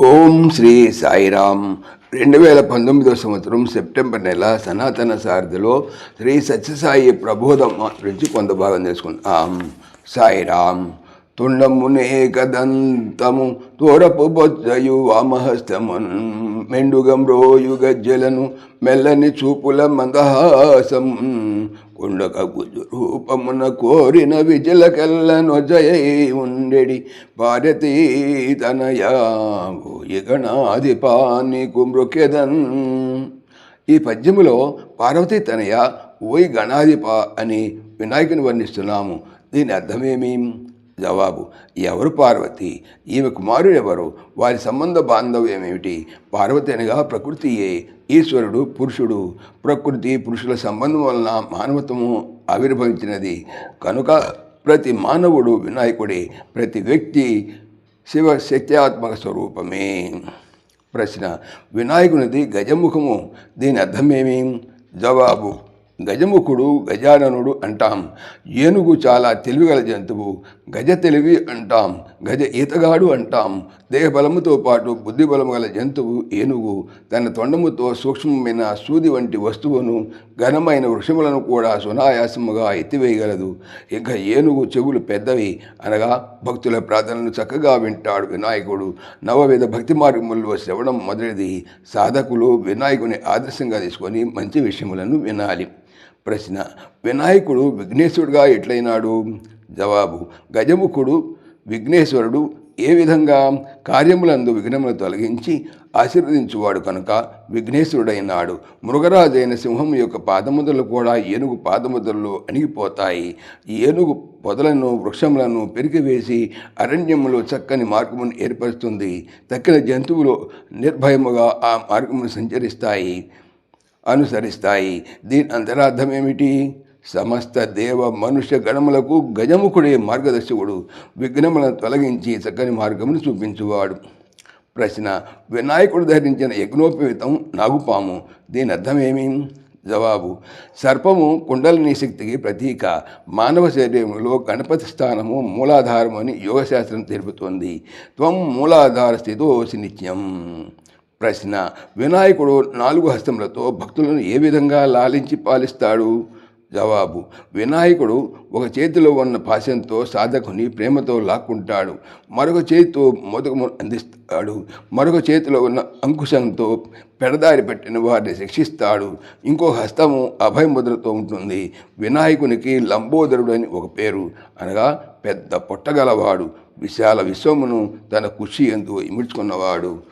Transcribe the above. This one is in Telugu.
ఓం శ్రీ సాయిరామ్ రెండు వేల పంతొమ్మిదో సంవత్సరం సెప్టెంబర్ నెల సనాతన సారథిలో శ్రీ సత్యసాయి ప్రబోధం గురించి కొంత భాగం తెలుసుకుందాం సాయిరామ్ తుండమునే కదంతము తోడపు బొచ్చయు వామహస్తమున్ మెండుగం రోయు గజ్జలను మెల్లని చూపుల మందహాసం కుండక గుజు రూపమున కోరిన విజలకెల్లను జయ ఉండెడి భారతీ గణాధిపాని కుమృకెదన్ ఈ పద్యములో పార్వతీ తనయ ఓయి గణాధిప అని వినాయకుని వర్ణిస్తున్నాము. దీని అర్థమేమి? జవాబు ఎవరు పార్వతి? ఈమె కుమారుడెవరు వారి సంబంధ బాంధవ్యం ఏమిటి? పార్వతి అనగా ప్రకృతియే ఈశ్వరుడు పురుషుడు. ప్రకృతి పురుషుల సంబంధం వలన మానవత్వము ఆవిర్భవించినది. కనుక ప్రతి మానవుడు వినాయకుడే ప్రతి వ్యక్తి శివ శక్త్యాత్మక స్వరూపమే. ప్రశ్న వినాయకునిది గజముఖము దీని అర్థమేమి జవాబు గజముఖుడు గజాననుడు అంటాం. ఏనుగు చాలా తెలివిగల జంతువు గజ తెలివి అంటాం. గజ ఈతగాడు అంటాం. దేహబలముతో పాటు బుద్ధిబలము గల జంతువు ఏనుగు తన తొండముతో సూక్ష్మమైన సూది వంటి వస్తువును ఘనమైన వృక్షములను కూడా సునాయాసముగా ఎత్తివేయగలదు. ఇంకా ఏనుగు చెవులు పెద్దవి అనగా భక్తుల ప్రార్థనలు చక్కగా వింటాడు వినాయకుడు. నవవిధ భక్తి మార్గముల్లో శ్రవణం మొదటిది. సాధకులు వినాయకుని ఆదర్శంగా తీసుకొని మంచి విషయములను వినాలి. ప్రశ్న. వినాయకుడు విఘ్నేశ్వరుడుగా ఎట్లయినాడు? జవాబు గజముఖుడు విఘ్నేశ్వరుడు ఏ విధంగా కార్యములందు విఘ్నములు తొలగించి ఆశీర్వదించువాడు కనుక విఘ్నేశ్వరుడైనాడు మృగరాజైన సింహం యొక్క పాదముదలు కూడా ఏనుగు పాదముదలు అణిగిపోతాయి. ఏనుగు పొదలను వృక్షములను పెరిగివేసి అరణ్యములో చక్కని మార్గమును ఏర్పరుస్తుంది. తక్కిన జంతువులు నిర్భయముగా ఆ మార్గమును సంచరిస్తాయి. అనుసరిస్తాయి. దీని అంతరార్థం ఏమిటి సమస్త దేవ మనుష్య గణములకు గజముఖుడే మార్గదర్శకుడు. విఘ్నములను తొలగించి చక్కని మార్గమును చూపించువాడు. ప్రశ్న వినాయకుడు ధరించిన యజ్ఞోపేతం నాగుపాము. దీని అర్థమేమి? జవాబు సర్పము కుండలిని శక్తికి ప్రతీక. మానవ శరీరంలో గణపతి స్థానము మూలాధారము అని యోగశాస్త్రం తెలుపుతోంది. త్వం మూలాధార స్థితోసి నిత్యం ప్రశ్న వినాయకుడు నాలుగు హస్తములతో భక్తులను ఏ విధంగా లాలించి పాలిస్తాడు? జవాబు వినాయకుడు ఒక చేతిలో ఉన్న పాశంతో సాధకుని ప్రేమతో లాక్కుంటాడు. మరొక చేతితో మొదకము అందిస్తాడు. మరొక చేతిలో ఉన్న అంకుశంతో పెడదారి పెట్టిన వారిని శిక్షిస్తాడు. ఇంకో హస్తము అభయముద్రతో ఉంటుంది. వినాయకునికి లంబోదరుడు అని ఒక పేరు. అనగా పెద్ద పొట్టగలవాడు విశాల విశ్వమును తన కుషి ఎందు ఇముడ్చుకున్నవాడు.